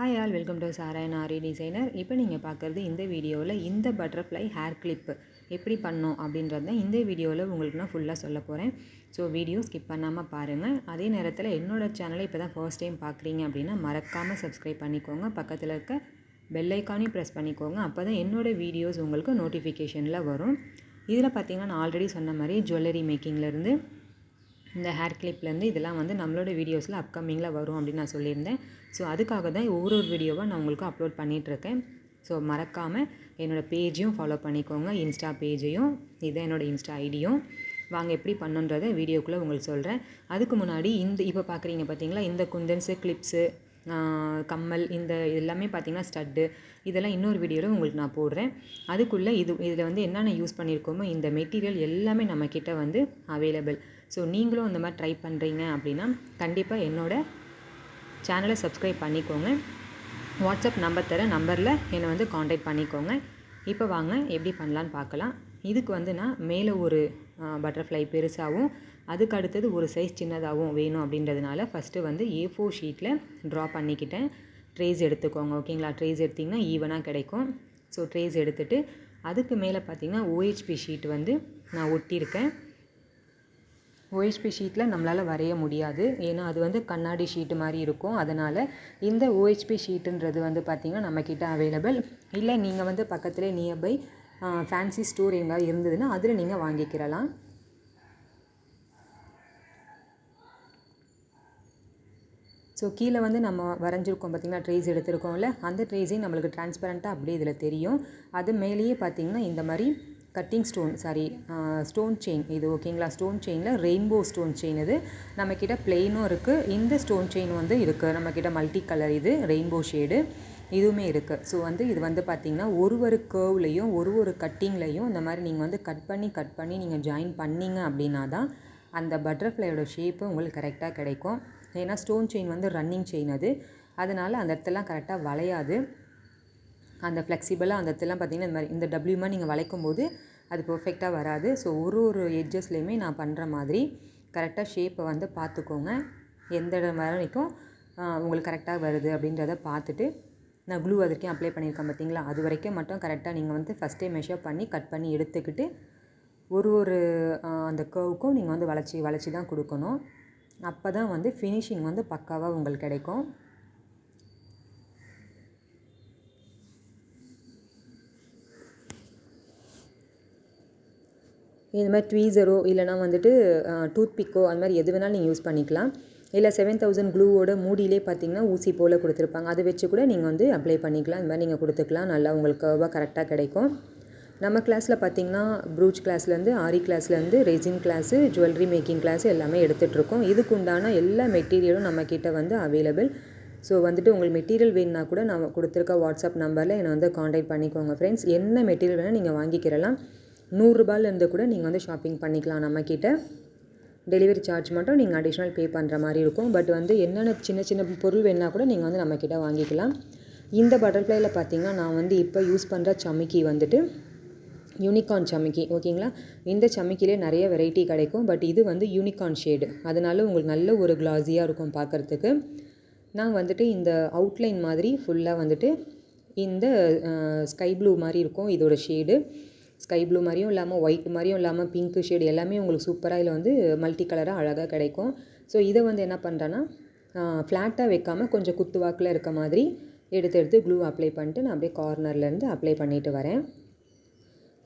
Hi all welcome to Sarayan Aari designer இப்போ நீங்கள் பார்க்குறது இந்த வீடியோவில் இந்த பட்டர்ஃப்ளை ஹேர் கிளிப்பு எப்படி பண்ணோம் அப்படின்றத இந்த வீடியோவில் உங்களுக்கு நான் ஃபுல்லாக சொல்ல போகிறேன் ஸோ வீடியோ ஸ்கிப் பண்ணாமல் பாருங்கள் அதே நேரத்தில் என்னோடய சேனலை இப்போ தான் ஃபர்ஸ்ட் டைம் பார்க்குறீங்க அப்படின்னா மறக்காமல் சப்ஸ்கிரைப் பண்ணிக்கோங்க. பக்கத்தில் இருக்க பெல்லைக்கானையும் ப்ரெஸ் பண்ணிக்கோங்க. அப்போ தான் என்னோடய வீடியோஸ் உங்களுக்கு நோட்டிஃபிகேஷனில் வரும். இதில் பார்த்தீங்கன்னா நான் ஆல்ரெடி சொன்ன மாதிரி ஜுவல்லரி மேக்கிங்லேருந்து இந்த ஹேர் கிளிப்லேருந்து இதெல்லாம் வந்து நம்மளோட வீடியோஸில் அப்கமிங்கில் வரும் அப்படின்னு நான் சொல்லியிருந்தேன். ஸோ அதுக்காக தான் ஒவ்வொரு ஒரு வீடியோவாக நான் உங்களுக்கு அப்லோட் பண்ணிகிட்ருக்கேன் ஸோ மறக்காமல் என்னோடய பேஜையும் ஃபாலோ பண்ணிக்கோங்க. இன்ஸ்டா பேஜையும் இதுதான் என்னோடய இன்ஸ்டா ஐடியும் வாங்க எப்படி பண்ணுன்றதை வீடியோக்குள்ளே உங்களுக்கு சொல்கிறேன் அதுக்கு முன்னாடி இந்த இப்போ பார்க்குறீங்க பார்த்தீங்களா இந்த குந்தன்ஸு கிளிப்ஸு கம்மல் இந்த எல்லாமே பார்த்திங்கன்னா ஸ்டட்டு இதெல்லாம் இன்னொரு வீடியோவில் உங்களுக்கு நான் போடுறேன். அதுக்குள்ளே இது இதில் வந்து என்னென்ன யூஸ் பண்ணியிருக்கோமோ இந்த மெட்டீரியல் எல்லாமே நம்மக்கிட்ட வந்து அவைலபிள் ஸோ நீங்களும் இந்த மாதிரி ட்ரை பண்ணுறீங்க அப்படின்னா கண்டிப்பாக என்னோடய சேனலை சப்ஸ்கிரைப் பண்ணிக்கோங்க. வாட்ஸ்அப் நம்பர் தர நம்பரில் என்னை வந்து காண்டாக்ட் பண்ணிக்கோங்க. இப்போ வாங்க எப்படி பண்ணலான்னு பார்க்கலாம். இதுக்கு வந்து நான் மேலே ஒரு பட்டர்ஃப்ளை பெருசாகவும் அதுக்கு அடுத்தது ஒரு சைஸ் சின்னதாகவும் வேணும் அப்படின்றதுனால ஃபஸ்ட்டு வந்து ஏ ஃபோர் ஷீட்டில் ட்ரா பண்ணிக்கிட்டேன். ட்ரேஸ் எடுத்துக்கோங்க ஓகேங்களா ட்ரேஸ் எடுத்திங்கன்னா ஈவனாக கிடைக்கும். ஸோ ட்ரேஸ் எடுத்துகிட்டு அதுக்கு மேலே பார்த்திங்கன்னா ஓஹெச்பி ஷீட் வந்து நான் ஒட்டியிருக்கேன். ஓஹெச்பி ஷீட்டில் நம்மளால் வரைய முடியாது. ஏன்னா அது வந்து கண்ணாடி ஷீட்டு மாதிரி இருக்கும். அதனால் இந்த ஓஹெச்பி ஷீட்டுன்றது வந்து பார்த்திங்கன்னா நம்மக்கிட்ட அவைலபிள் இல்லை நீங்கள் வந்து பக்கத்துலேயே நியர்பை ஃபேன்சி ஸ்டோர் எங்கேயாவது இருந்ததுன்னா அதில் நீங்கள் வாங்கிக்கிறலாம் ஸோ கீழே வந்து நம்ம வரைஞ்சிருக்கோம் பார்த்திங்கன்னா ட்ரேஸ் எடுத்திருக்கோம்ல? அந்த ட்ரேஸையும் நம்மளுக்கு டிரான்ஸ்பரண்ட்டாக அப்படியே இதில் தெரியும். அது மேலேயே பார்த்திங்கன்னா இந்த மாதிரி cutting stone sorry stone chain இது ஓகேங்களா ஸ்டோன் செயினில் ரெயின்போ ஸ்டோன் செயின் இது. நம்மக்கிட்ட பிளெயினும் இருக்குது இந்த ஸ்டோன் செயின் வந்து இருக்குது நம்மக்கிட்ட மல்டி கலர் இது ரெயின்போ ஷேடு இதுவுமே இருக்குது ஸோ வந்து இது வந்து பார்த்திங்கன்னா ஒரு ஒரு கேர்வ்லையும் ஒரு ஒரு கட்டிங்லையும் இந்த மாதிரி நீங்கள் வந்து கட் பண்ணி கட் பண்ணி நீங்கள் ஜாயின் பண்ணிங்க அப்படின்னா தான் அந்த பட்டர்ஃப்ளையோட ஷேப்பு உங்களுக்கு கரெக்டாக கிடைக்கும். ஏன்னா ஸ்டோன் செயின் வந்து ரன்னிங் செயின் அது. அதனால் அந்த இடத்துலாம் கரெக்டாக வளையாது. அந்த ஃப்ளெக்சிபிளாக அந்த இடத்துலாம் பார்த்திங்கன்னா இந்த மாதிரி இந்த டபிள்யூமா நீங்கள் வளைக்கும் போது அது பர்ஃபெக்டாக வராது. ஸோ ஒரு ஒரு எட்ஜஸ்லேயுமே நான் பண்ணுற மாதிரி கரெக்டாக ஷேப்பை வந்து பார்த்துக்கோங்க. எந்த இடம் வரைக்கும் உங்களுக்கு கரெக்டாக வருது அப்படின்றத பார்த்துட்டு நான் க்ளூ வரைக்கும் அப்ளை பண்ணியிருக்கேன் பார்த்தீங்களா? அது வரைக்கும் மட்டும் கரெக்டாக நீங்கள் வந்து ஃபஸ்ட்டே மெஷர் பண்ணி கட் பண்ணி எடுத்துக்கிட்டு ஒரு ஒரு அந்த கர்வுக்கும் நீங்கள் வந்து வளைச்சி வளைச்சி தான் கொடுக்கணும். அப்போ தான் வந்து ஃபினிஷிங் வந்து பக்காவாக உங்களுக்கு கிடைக்கும். இந்த மாதிரி ட்வீசரோ இல்லைனா வந்துட்டு டூத் பிக்கோ அந்த மாதிரி எது வேணாலும் நீங்கள் யூஸ் பண்ணிக்கலாம். இல்லை செவன் தௌசண்ட் க்ளூவோட மூடியிலே பார்த்தீங்கன்னா ஊசி போல் கொடுத்துருப்பாங்க. அதை வச்சு கூட நீங்கள் வந்து அப்ளை பண்ணிக்கலாம். இந்த மாதிரி நீங்கள் கொடுத்துக்கலாம். நல்லா உங்களுக்கு கர்வாக கரெக்டாக கிடைக்கும். நம்ம கிளாஸில் பார்த்திங்கன்னா ப்ரூச் கிளாஸ்லேருந்து ஆரி கிளாஸ்லேருந்து resin class jewellery making class எல்லாமே எடுத்துகிட்ருக்கோம் இதுக்கு உண்டான எல்லா மெட்டீரியலும் நம்மக்கிட்ட வந்து அவைலபிள் ஸோ வந்துட்டு உங்களுக்கு மெட்டீரியல் வேணுன்னா கூட நான் கொடுத்துருக்க வாட்ஸ்அப் நம்பரில் என்னை வந்து காண்டாக்ட் பண்ணிக்கோங்க ஃப்ரெண்ட்ஸ் என்ன மெட்டீரியல் வேணால் நீங்கள் வாங்கிக்கிறலாம். நூறுரூபாலேருந்து கூட நீங்கள் வந்து ஷாப்பிங் பண்ணிக்கலாம் நம்மக்கிட்ட டெலிவரி சார்ஜ் மட்டும் நீங்கள் அடிஷ்னல் பே பண்ணுற மாதிரி இருக்கும். பட் வந்து என்னென்ன சின்ன சின்ன பொருள் வேணுன்னா கூட நீங்கள் வந்து நம்மக்கிட்ட வாங்கிக்கலாம். இந்த பட்டர்ஃப்ளையில் பார்த்தீங்கன்னா நான் வந்து இப்போ யூஸ் பண்ணுற சமிக்கி வந்துட்டு யூனிகார்ன் சமிக்கி ஓகேங்களா இந்த சமிக்கிலே நிறைய வெரைட்டி கிடைக்கும். பட் இது வந்து யூனிகார்ன் ஷேடு அதனால் உங்களுக்கு நல்ல ஒரு கிளாஸியாக இருக்கும் பார்க்குறதுக்கு. நான் வந்துட்டு இந்த அவுட்லைன் மாதிரி ஃபுல்லாக வந்துட்டு இந்த ஸ்கை ப்ளூ மாதிரி இருக்கும் இதோட ஷேடு ஸ்கை ப்ளூ மாதிரியும் இல்லாமல் ஒயிட் மாதிரியும் இல்லாமல் பிங்க்கு ஷேடு எல்லாமே உங்களுக்கு சூப்பராக இதில் வந்து மல்டி கலராக அழகாக கிடைக்கும். ஸோ இதை வந்து என்ன பண்ணுறேன்னா ஃப்ளாட்டாக வைக்காமல் கொஞ்சம் குத்து வாக்கில் இருக்க மாதிரி எடுத்து எடுத்து க்ளூ அப்ளை பண்ணிட்டு நான் அப்படியே கார்னர்லேருந்து அப்ளை பண்ணிவிட்டு வரேன்.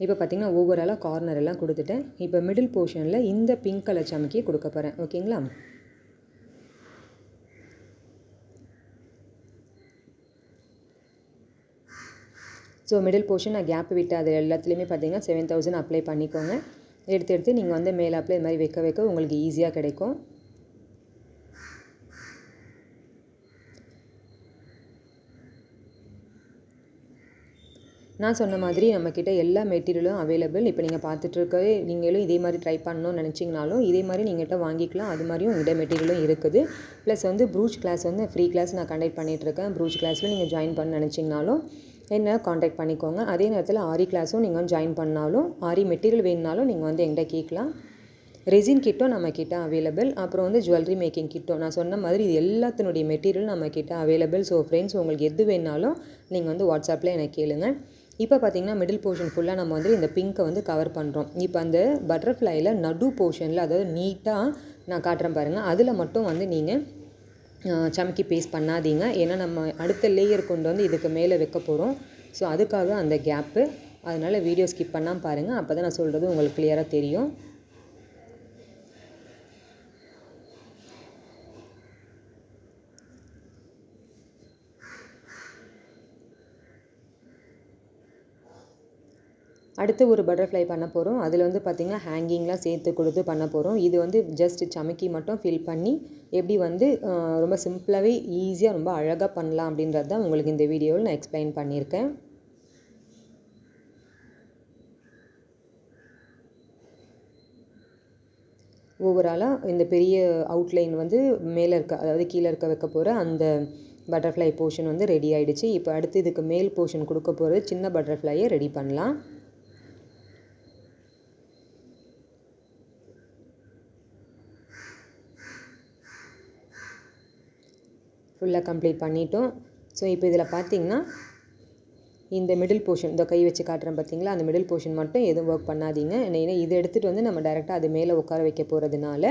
இப்போ பார்த்திங்கன்னா ஓவராலாக கார்னர் எல்லாம் கொடுத்துட்டேன் இப்போ மிடில் போர்ஷனில் இந்த பிங்க் கலர் சமைக்கி கொடுக்க போகிறேன் ஓகேங்களா? ஸோ மிடில் போர்ஷன் நான் கேப் விட்டு அது எல்லாத்துலேயுமே பார்த்தீங்கன்னா செவன் தௌசண்ட் அப்ளை பண்ணிக்கோங்க. எடுத்து எடுத்து நீங்கள் வந்து மேலே அப்ளை இது மாதிரி வைக்க வைக்க உங்களுக்கு ஈஸியாக கிடைக்கும். நான் சொன்ன மாதிரி நம்மக்கிட்ட எல்லா மெட்டீரியலும் அவைலபிள். இப்போ நீங்கள் பார்த்துட்ருக்கவே நீங்களும் இதே மாதிரி ட்ரை பண்ணணும்னு நினச்சிங்கனாலும் இதே மாதிரி நீங்கள்கிட்ட வாங்கிக்கலாம். அது மாதிரியும் உங்கள்கிட்ட மெட்டீரியலும் இருக்குது. ப்ளஸ் வந்து ப்ரூச் கிளாஸ் வந்து ஃப்ரீ கிளாஸ் நான் கண்டக்ட் பண்ணிகிட்ருக்கேன் ப்ரூச் கிளாஸில் நீங்கள் ஜாயின் பண்ண நினச்சிங்கனாலும் என்ன காண்டாக்ட் பண்ணிக்கோங்க. அதே நேரத்தில் ஆரி கிளாஸும் நீங்கள் ஜாயின் பண்ணாலும் ஆரி மெட்டீரியல் வேணுனாலும் நீங்கள் வந்து என்கிட்ட கேட்கலாம். ரெசின் கிட்டும் நம்ம அவைலபிள் அப்புறம் வந்து ஜுவல்லரி மேக்கிங் கிட்டும். நான் சொன்ன மாதிரி இது எல்லாத்தினுடைய மெட்டீரியல் நம்மக்கிட்ட அவைலபிள் ஸோ ஃப்ரெண்ட்ஸ் உங்களுக்கு எது வேணாலும் நீங்கள் வந்து வாட்ஸ்அப்பில் எனக்கு கேளுங்கள் இப்போ பார்த்தீங்கன்னா மிடில் போர்ஷன் ஃபுல்லாக நம்ம வந்து இந்த பிங்க்கை வந்து கவர் பண்ணுறோம் இப்போ அந்த பட்டர்ஃப்ளையில் நடு போர்ஷனில் அதாவது நீட்டாக நான் காட்டுறேன் பாருங்கள் அதில் மட்டும் வந்து நீங்கள் சமைக்கி பேஸ்ட் பண்ணாதீங்க. ஏன்னா நம்ம அடுத்த லேயர் கொண்டு வந்து இதுக்கு மேலே வைக்க போகிறோம் ஸோ அதுக்காக அந்த கேப்பு அதனால் வீடியோ ஸ்கிப் பண்ணாமல் பாருங்கள் அப்போ தான் நான் சொல்கிறது உங்களுக்கு கிளியராக தெரியும். அடுத்து ஒரு பட்டர்ஃப்ளை பண்ண போகிறோம் அதில் வந்து பார்த்திங்கன்னா ஹேங்கிங்லாம் சேர்த்து கொடுத்து பண்ண போகிறோம் இது வந்து ஜஸ்ட் சமைக்கி மட்டும் ஃபில் பண்ணி எப்படி வந்து ரொம்ப சிம்பிளாகவே ஈஸியாக ரொம்ப அழகாக பண்ணலாம் அப்படின்றது தான் உங்களுக்கு இந்த வீடியோவில் நான் எக்ஸ்பிளைன் பண்ணியிருக்கேன். ஓவராலாக இந்த பெரிய அவுட்லைன் வந்து மேலே இருக்க அதாவது கீழே இருக்க வைக்க போகிற அந்த பட்டர்ஃப்ளை போர்ஷன் வந்து ரெடி ஆகிடுச்சு இப்போ அடுத்து இதுக்கு மேல் போர்ஷன் கொடுக்க போகிறது சின்ன பட்டர்ஃப்ளையை ரெடி பண்ணலாம். ஃபுல்லாக கம்ப்ளீட் பண்ணிட்டோம். ஸோ இப்போ இதில் பார்த்தீங்கன்னா இந்த மிடில் போர்ஷன் இந்த கை வச்சு காட்டுறேன் பார்த்தீங்களா அந்த மிடில் போர்ஷன் மட்டும் எதுவும் ஒர்க் பண்ணாதீங்க. ஏன்னா இதை எடுத்துகிட்டு வந்து நம்ம டைரெக்டாக அது மேலே உட்கார வைக்க போகிறதுனால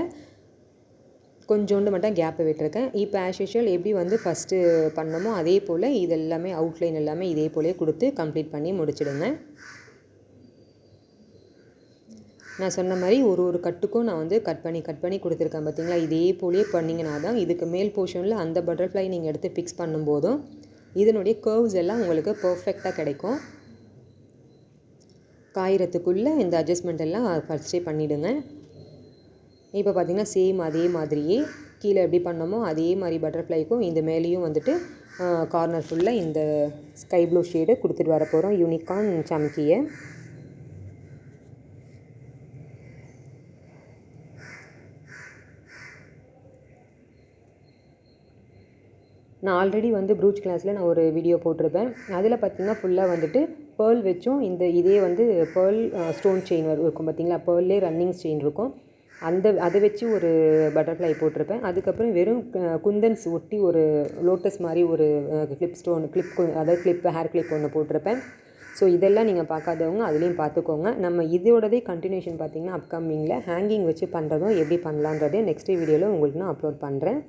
கொஞ்சோண்டு மட்டும் கேப்பை விட்டுருக்கேன். இப்போ ஆஸ் யூஷுவல் எப்படி வந்து ஃபஸ்ட்டு பண்ணமோ அதே போல் இது எல்லாமே அவுட்லைன் எல்லாமே இதே போலே கொடுத்து கம்ப்ளீட் பண்ணி முடிச்சிடுங்க. நான் சொன்ன மாதிரி ஒரு ஒரு கட்டுக்கும் நான் வந்து கட் பண்ணி கட் பண்ணி கொடுத்துருக்கேன் பார்த்தீங்களா? இதே போலேயே பண்ணிங்கன்னா தான் இதுக்கு மேல் போர்ஷனில் அந்த பட்டர்ஃப்ளை நீங்கள் எடுத்து ஃபிக்ஸ் பண்ணும்போதும் இதனுடைய கர்வ்ஸ் எல்லாம் உங்களுக்கு பர்ஃபெக்டாக கிடைக்கும். காயிறத்துக்குள்ளே இந்த அட்ஜஸ்ட்மெண்ட் எல்லாம் ஃபஸ்ட்டே பண்ணிவிடுங்க இப்போ பார்த்திங்கன்னா சேம் அதே மாதிரியே கீழே எப்படி பண்ணோமோ அதே மாதிரி பட்டர்ஃப்ளைக்கும் இந்த மேலேயும் வந்துட்டு கார்னர் ஃபுல்லாக இந்த ஸ்கை ப்ளூ ஷேடு கொடுத்துட்டு வர போகிறோம் யூனிகான் சம்கியை நான் ஆல்ரெடி வந்து ப்ரூச் கிளாஸில் நான் ஒரு வீடியோ போட்டிருப்பேன். அதில் பார்த்திங்கன்னா ஃபுல்லாக வந்துட்டு பேர்ல் வச்சும் இந்த இதே வந்து பேர்ல் ஸ்டோன் செயின் இருக்கும் பார்த்திங்களா பேர்லே ரன்னிங் செயின் இருக்கும். அந்த அதை வச்சு ஒரு பட்டர்ஃப்ளை போட்டிருப்பேன். அதுக்கப்புறம் வெறும் குந்தன்ஸ் ஒட்டி ஒரு லோட்டஸ் மாதிரி ஒரு கிளிப் ஸ்டோன் கிளிப் அதாவது கிளிப் ஹேர் கிளிப் ஒன்று போட்டிருப்பேன். ஸோ இதெல்லாம் நீங்கள் பார்க்காதவங்க அதுலேயும் பார்த்துக்கோங்க நம்ம இதோடதே கண்டினியூஷன் பார்த்திங்கன்னா அப்கமிங்கில் ஹேங்கிங் வச்சு பண்ணுறதும் எப்படி பண்ணலான்றதே நெக்ஸ்ட் வீடியோவில் உங்களுக்கு நான் அப்லோட் பண்ணுறேன்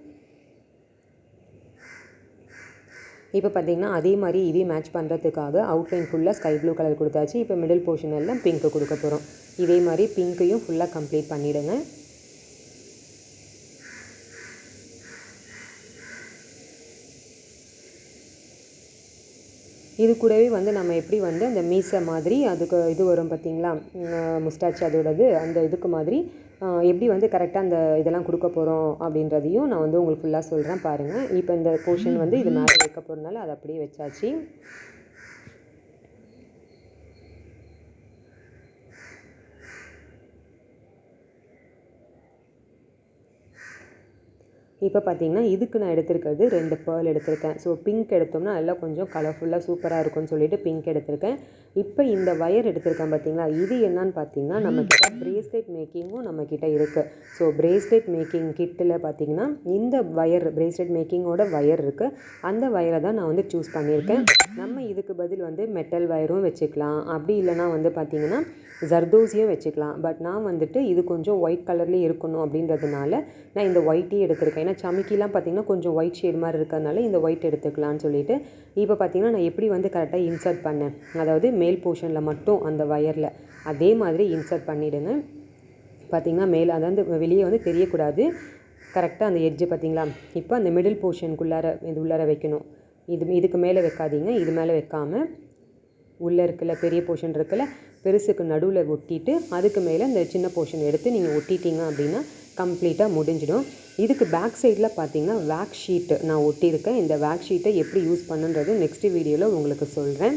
இப்போ பார்த்தீங்கன்னா அதே மாதிரி இதே மேட்ச் பண்ணுறதுக்காக அவுட்லைன் ஃபுல்லாக ஸ்கை ப்ளூ கலர் கொடுத்தாச்சு. இப்போ மிடில் போர்ஷன் எல்லாம் பிங்க்கு கொடுக்க போகிறோம் இதே மாதிரி பிங்க்கையும் ஃபுல்லாக கம்ப்ளீட் பண்ணிவிடுங்க இது கூடவே வந்து நம்ம எப்படி வந்து அந்த மீசை மாதிரி அதுக்கு இது வரும் பார்த்தீங்களா? முஸ்டாச் அதோடது அந்த இதுக்கு மாதிரி எப்படி வந்து கரெக்டாக அந்த இதெல்லாம் கொடுக்க போகிறோம் அப்படின்றதையும் நான் வந்து உங்களுக்கு ஃபுல்லாக சொல்கிறேன் பாருங்கள் இப்போ இந்த போர்ஷன் வந்து இது மேலே வைக்க போகிறதுனால அதை அப்படியே வச்சாச்சு. இப்போ பார்த்தீங்கன்னா இதுக்கு நான் எடுத்திருக்கிறது ரெண்டு பேர்ல் எடுத்திருக்கேன். ஸோ பிங்க் எடுத்தோம்னா நல்லா கொஞ்சம் கலர்ஃபுல்லாக சூப்பராக இருக்கும்னு சொல்லிட்டு பிங்க் எடுத்திருக்கேன். இப்போ இந்த ஒயர் எடுத்திருக்கேன் பார்த்தீங்களா? இது என்னன்னு பார்த்தீங்கன்னா நம்மக்கிட்ட பிரேஸ்லெட் மேக்கிங்கும் நம்மக்கிட்ட இருக்குது ஸோ பிரேஸ்லெட் மேக்கிங் கிட்டில் பார்த்தீங்கன்னா இந்த ஒயர் பிரேஸ்லெட் மேக்கிங்கோட ஒயர் இருக்குது அந்த ஒயரை தான் நான் வந்து சூஸ் பண்ணியிருக்கேன். நம்ம இதுக்கு பதில் வந்து மெட்டல் ஒயரும் வச்சுக்கலாம். அப்படி இல்லைனா வந்து பார்த்தீங்கன்னா ஜர்தோசியும் வச்சுக்கலாம். பட் நான் வந்துட்டு இது கொஞ்சம் ஒயிட் கலர்லேயே இருக்கணும் அப்படின்றதுனால நான் இந்த ஒயிட்டே எடுத்திருக்கேன். ஏன்னா சமிக்கிலாம் பார்த்தீங்கன்னா கொஞ்சம் ஒயிட் ஷேட் மாதிரி இருக்கிறதுனால இந்த ஒயிட் எடுத்துக்கலாம்னு சொல்லிட்டு இப்போ பார்த்தீங்கன்னா நான் எப்படி வந்து கரெக்டாக இன்சர்ட் பண்ணேன்? அதாவது மேல் போர்ஷனில் மட்டும் அந்த ஒயரில் அதே மாதிரி இன்சர்ட் பண்ணிவிடுங்க பார்த்தீங்கன்னா மேலே அதாவது வெளியே வந்து தெரியக்கூடாது. கரெக்டாக அந்த எட்ஜு பார்த்தீங்களா இப்போ அந்த மிடில் போர்ஷனுக்குள்ளார இது உள்ளார வைக்கணும். இது இதுக்கு மேலே வைக்காதீங்க. இது மேலே வைக்காமல் உள்ளே இருக்குல்ல பெரிய போர்ஷன் இருக்குல்ல பெருசுக்கு நடுவில் ஒட்டிட்டு அதுக்கு மேலே இந்த சின்ன போர்ஷன் எடுத்து நீங்கள் ஒட்டிட்டீங்க அப்படின்னா கம்ப்ளீட்டாக முடிஞ்சிடும். இதுக்கு பேக் சைடில் பார்த்தீங்கன்னா வேக் ஷீட்டு நான் ஒட்டியிருக்கேன். இந்த வேக் ஷீட்டை எப்படி யூஸ் பண்ணுன்றது நெக்ஸ்ட் வீடியோவில் உங்களுக்கு சொல்கிறேன்